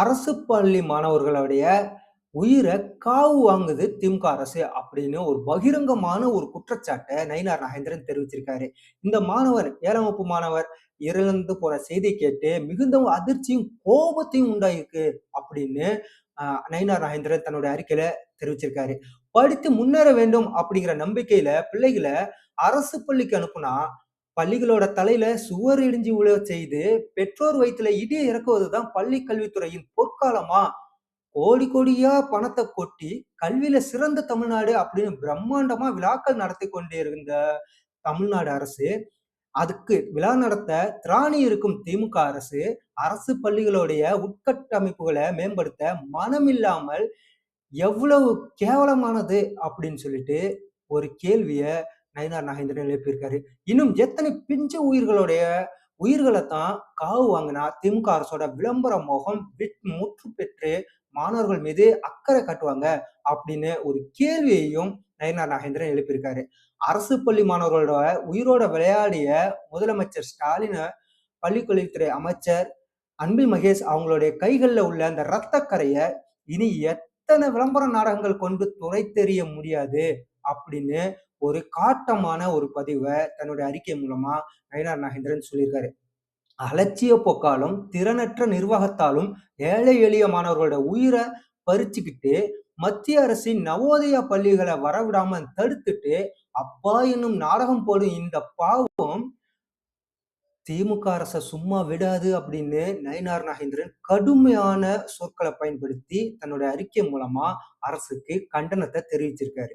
அரசு பள்ளி மாணவர்களுடைய உயிரை காவு வாங்குது திமுக அரசு அப்படின்னு ஒரு பகிரங்கமான ஒரு குற்றச்சாட்டை நயினார் நாகேந்திரன் தெரிவிச்சிருக்காரு. இந்த மாணவர் 7ஆம் வகுப்பு மாணவர் இறந்து போற செய்தி கேட்டு மிகுந்த அதிர்ச்சியும், கோபத்தையும் உண்டாயிருக்கு அப்படின்னு நயினார் நாகேந்திரன் தன்னுடைய அறிக்கையில தெரிவிச்சிருக்காரு. படித்து முன்னேற வேண்டும் அப்படிங்கிற நம்பிக்கையில பிள்ளைகளை அரசு பள்ளிக்கு அனுப்புனா, பள்ளிகளோட தலையில சுவர் இடிஞ்சு விழ செய்து, பெற்றோர் வயிற்றுல இடியை இறக்குவதுதான் பள்ளி கல்வித்துறையின் பொற்காலமா? கோடி கோடியா பணத்தை கொட்டி, கல்வியில சிறந்த தமிழ்நாடு அப்படின்னு பிரம்மாண்டமா விழாக்கள் நடத்தி கொண்டே இருந்த தமிழ்நாடு அரசு, அதுக்கு விழா நடத்த திராணி இருக்கும் திமுக அரசு, அரசு பள்ளிகளுடைய உட்கட்டமைப்புகளை மேம்படுத்த மனமில்லாமல் எவ்வளவு கேவலமானது அப்படின்னு சொல்லிட்டு ஒரு கேள்வியை நயினார் நாகேந்திரன் எழுப்பியிருக்காரு. இன்னும் எத்தனை பிஞ்சு உயிர்களுடைய உயிர்களத்தான் காவு வாங்கினா திமுக அரசோட விளம்பர மோகம் முற்று பெற்று மாணவர்கள் மீது அக்கறை காட்டுவாங்க அப்படின்னு ஒரு கேள்வியையும் நயினார் நாகேந்திரன் எழுப்பியிருக்காரு. அரசு பள்ளி மாணவர்களோட உயிரோட விளையாடிய முதலமைச்சர் ஸ்டாலின பள்ளிக்கல்வித்துறை அமைச்சர் அன்பில் மகேஷ் அவங்களுடைய கைகளில் உள்ள அந்த ரத்தக் இனி எத்தனை விளம்பர நாடகங்கள் கொண்டு துறை தெரிய முடியாது அப்படின்னு ஒரு காட்டமான ஒரு பதிவை தன்னுடைய அறிக்கை மூலமா நயினார் நாகேந்திரன் சொல்லியிருக்காரு. அலட்சிய போக்காலும், திறனற்ற நிர்வாகத்தாலும் ஏழை எளிய மாணவர்களோட உயிரை பறிச்சுக்கிட்டு, மத்திய அரசின் நவோதய பள்ளிகளை வரவிடாம தடுத்துட்டு, அப்பா என்னும் நாடகம் போடும் இந்த பாவம் திமுக அரச சும்மா விடாது அப்படின்னு நயினார் நாகேந்திரன் கடுமையான சொற்களை பயன்படுத்தி தன்னுடைய அறிக்கை மூலமா அரசுக்கு கண்டனத்தை தெரிவிச்சிருக்காரு.